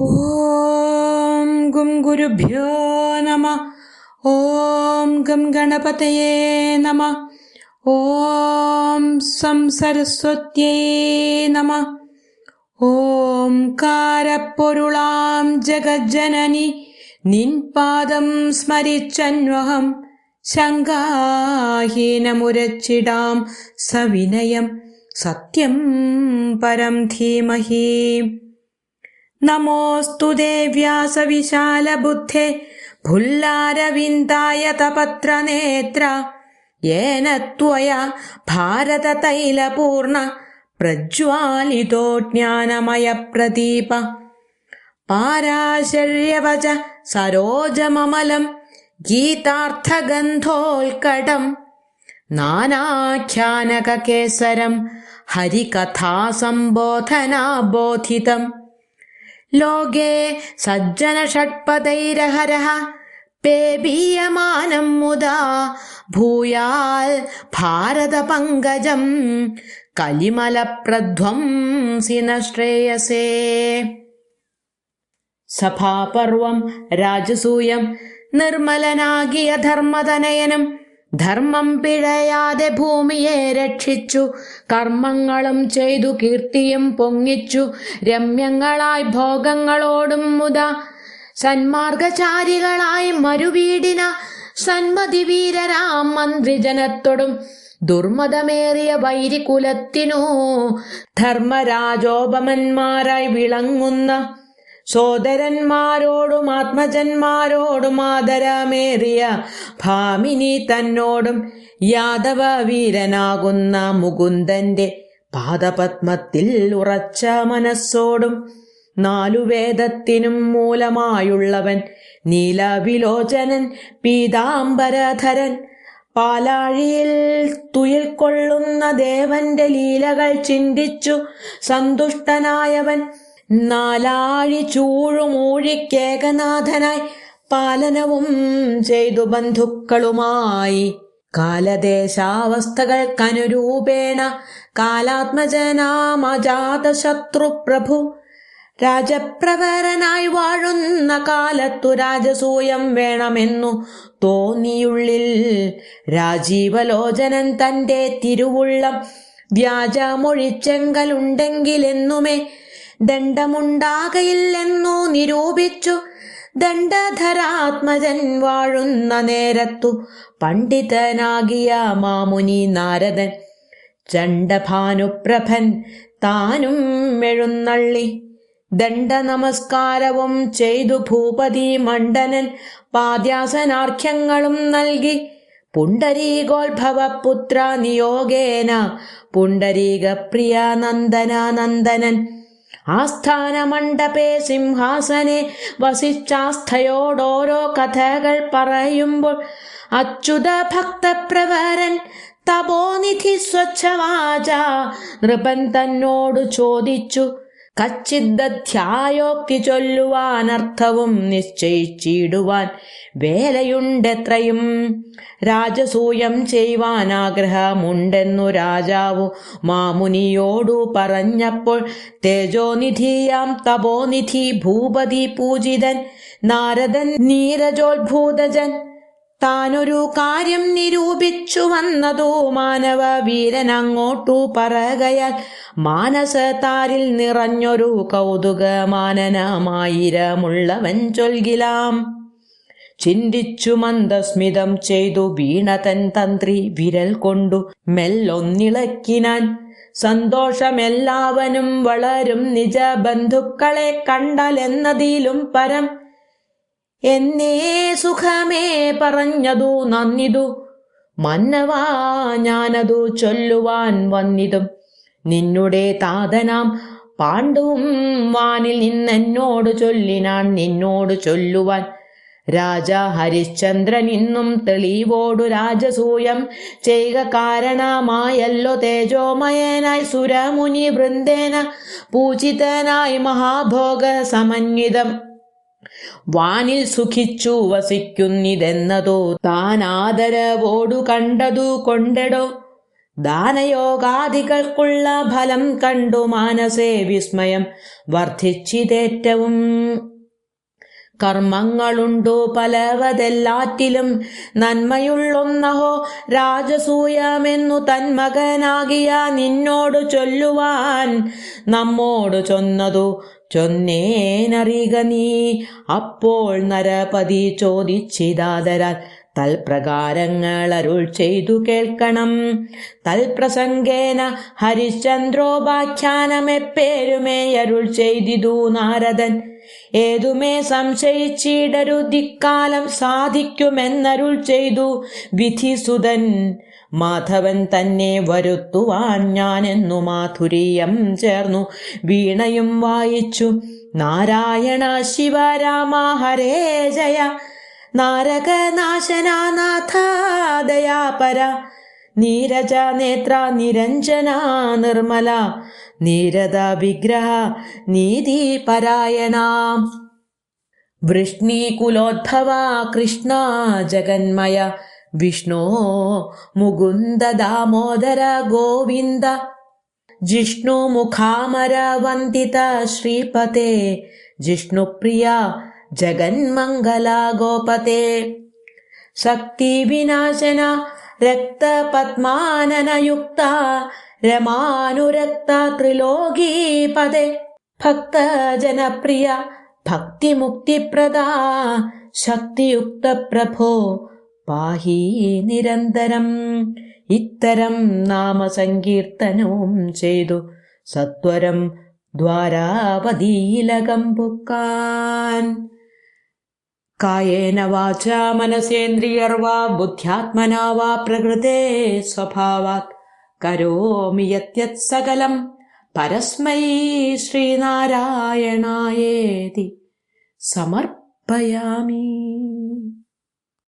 ഓം ഗും ഗുരുഭ്യോ നമ. ഓം ഗം ഗണപതയേ നമ. ഓം സം സരസ്വത്യേ നമ. ഓംകാരപ്പൊരുളാം ജഗജ്ജനനി. നിൻപാദം സ്മരിച്ചന്വഹം. ശങ്കാഹീനമുരച്ചിടാം സവിനയം. സത്യം പരം ധീമഹീം. നമോസ്തു ദേവ്യാസവിശാലബുദ്ധേ ഭുല്ലാരവിന്ദായ തപത്രനേത്ര യേന ത്വയാ ഭാരതതൈലപൂർണ പ്രജ്വാലിതോ ജ്ഞാനമയ പ്രദീപ പാരാശര്യവച സരോജമമലം ഗീതാർത്ഥഗന്ധോൽക്കടം നാനാഖ്യാനകേസരം ഹരികഥാസംബോധനാബോധിതം ലോകേ സജ്ജനഷട്പദൈരഹരः പേബീയമാനം മുദാ ഭൂയാൽ ഭാരതപങ്കജം കലിമലപ്രധ്വംസിന ശ്രേയസേ സഭാപർവം രാജസൂയം നിർമ്മലനാകിയ ധർമ്മതനയനം ധർമ്മം പിഴയാതെ ഭൂമിയെ രക്ഷിച്ചു കർമ്മങ്ങളും ചെയ്തു കീർത്തിയും പൊങ്ങിച്ചു രമ്യങ്ങളായി ഭോഗങ്ങളോടും മുത സന്മാർഗചാരികളായി മരുവീടിന സന്മതി വീരരാം മന്ത്രിജനത്തോടും ദുർമതമേറിയ വൈരികുലത്തിനു ധർമ്മരാജോപമന്മാരായി വിളങ്ങുന്ന സോദരന്മാരോടും ആത്മജന്മാരോടും ആദരമേറിയ ഭാമിനി തന്നോടും യാദവ വീരനാകുന്ന മുകുന്ദന്റെ പാദപത്മത്തിൽ ഉറച്ച മനസ്സോടും നാലു വേദത്തിനും മൂലമായുള്ളവൻ നീലവിലോചനൻ പീതാംബരധരൻ. പാലാഴിയിൽ തുയിൽ കൊള്ളുന്ന ദേവന്റെ ലീലകൾ ചിന്തിച്ചു സന്തുഷ്ടനായവൻ നാലാഴി ചൂഴുമൂഴിക്കേകനാഥനായി പാലനവും ചെയ്തു ബന്ധുക്കളുമായി. കാലദേശാവസ്ഥകൾക്കനുരൂപേണ കാലാത്മജനാമജാതശത്രു പ്രഭു രാജപ്രവരനായി വാഴുന്ന കാലത്തു രാജസൂയം വേണമെന്നു തോന്നിയുള്ളിൽ രാജീവലോചനൻ തന്റെ തിരുവുള്ളം വ്യാജമൊഴിച്ചെങ്കലുണ്ടെങ്കിലെന്നുമേ ദണ്ഡമുണ്ടാകയില്ലെന്നു നിരൂപിച്ചു. ദണ്ഡധരാത്മജൻ വാഴുന്ന നേരത്തു പണ്ഡിതനാകിയ മാമുനി നാരദൻ. ചണ്ഡഭാനുപ്രഭൻ താനും എഴുന്നള്ളി. ദണ്ഡ നമസ്കാരവും ചെയ്തു ഭൂപതി മണ്ഡനൻ പാദ്യാസനാർഘ്യങ്ങളും നൽകി. പുണ്ടരീകോത്ഭവ പുത്ര നിയോഗേന പുണ്ടരീക പ്രിയ മണ്ഡപേ സിംഹാസനെ വസിച്ചാസ്ഥയോടോരോ കഥകൾ പറയുമ്പോൾ അച്യുത ഭക്തപ്രവരൻ തപോനിധി സ്വച്ഛവാച നൃപൻ തന്നോട് ചോദിച്ചു കച്ചിദ്ധ്യായോക്തി ചൊല്ലുവാൻ അർത്ഥവും നിശ്ചയിച്ചിടുവാൻ വേലയുണ്ടെത്രയും. രാജസൂയം ചെയ്യുവാൻ ആഗ്രഹമുണ്ടെന്നു രാജാവു മാമുനിയോടു പറഞ്ഞപ്പോൾ തേജോനിധിയാം തപോനിധി ഭൂപതി പൂജിതൻ നാരദൻ നീരജോത്ഭൂതജൻ താനൊരു കാര്യം നിരൂപിച്ചു വന്നതോ മാനവ വീരൻ അങ്ങോട്ടു പറകയാൽ മാനസതാരിൽ നിറഞ്ഞൊരു കൗതുക കൗതുകമാനനമായിരമുള്ളവൻ ചൊൽകിലാം. ചിന്തിച്ചു മന്ദസ്മിതം ചെയ്തു വീണതൻ തന്ത്രി വിരൽ കൊണ്ടു മെല്ലൊന്നിളക്കിനാൻ. സന്തോഷമെല്ലാവനും വളരും നിജ ബന്ധുക്കളെ കണ്ടാൽ എന്നതിലും പരം എന്നേ സുഖമേ പറഞ്ഞതു നന്ദിതു മന്നവാ ഞാനതു ചൊല്ലുവാൻ വന്നിതും. നിന്നുടെ താതനാം പാണ്ഡവും വാനിൽ നിന്നെന്നോട് ചൊല്ലിനാൻ നിന്നോട് ചൊല്ലുവാൻ. രാജ ഹരിശ്ചന്ദ്രൻ ഇന്നും തെളിവോടു രാജസൂയം ചെയ്യുക കാരണമായല്ലോ തേജോമയനായി സുരമുനി വൃന്ദേന പൂജിതനായി മഹാഭോഗ സമന്വിതം. വാനിൽ സുഖിച്ചു വസിക്കുന്നിതെന്നതോ താൻ ആദരവോടു കണ്ടതു കൊണ്ടെടോ. ദാനയോഗാദികൾക്കുള്ള ഫലം കണ്ടു മാനസേ വിസ്മയം വർദ്ധിച്ചിതേറ്റവും കർമ്മങ്ങളുണ്ടു പലവതെല്ലാറ്റിലും? നന്മയുള്ളൊന്നഹോ രാജസൂയമെന്നു തന്മകനാകിയ നിന്നോട് ചൊല്ലുവാൻ നമ്മോട് ചൊന്നതു ചൊന്നേനറിക നീ. അപ്പോൾ നരപതി ചോദിച്ചിതാതരാൽ തൽപ്രകാരങ്ങൾ അരുൾ ചെയ്തു കേൾക്കണം. തൽപ്രസംഗേന ഹരിശ്ചന്ദ്രോപാഖ്യാനമെപ്പേരുമേ അരുൾ ചെയ്തിതു നാരദൻ. ഏതുമേ സംശയിച്ചിടരുതിക്കാലം സാധിക്കുമെന്നരുൾ ചെയ്തു. വിധിസുതൻ മാധവൻ തന്നെ വരുത്തുവാൻ ഞാൻ ഞാനെന്നു മാധുര്യം ചേർന്നു. വീണയും വായിച്ചു. നാരായണ ശിവരാമ ഹരേ ജയ. നാരകനാശനാഥ ദയാപര. നീരജ നേത്ര നിരഞ്ജന നിർമ്മല. नीरदविग्रह नीतिपरायणा वृष्णीकुलोद्भवा कृष्णा जगन्मय विष्णो मुकुन्द दामोदर गोविन्द जिष्णु वन्दित श्रीपते जिष्णुप्रिया जगन्मङ्गला गोपते। शक्तिविनाशन रक्तपद्माननयुक्ता രമാനുരക്ത ത്രിലോകീപദേ ഭക്തജനപ്രിയ ഭക്തിമുക്തിപ്രദാ ശക്തിയുക്ത പ്രഭോ പാഹി നിരന്തരം. ഇത്തരം നാമസങ്കീർത്തനവും ചെയ്തു സത്വരം ദ്വാരാപതീലകം പുക്കാൻ കായേന വാച മനസേന്ദ്രിയർവാ ബുദ്ധ്യാത്മനാ വാ പ്രകൃതേ സ്വഭാവാത്. കരോമി പരസ്മൈ ശ്രീനാരായണായേതി. സമർപ്പയാമി.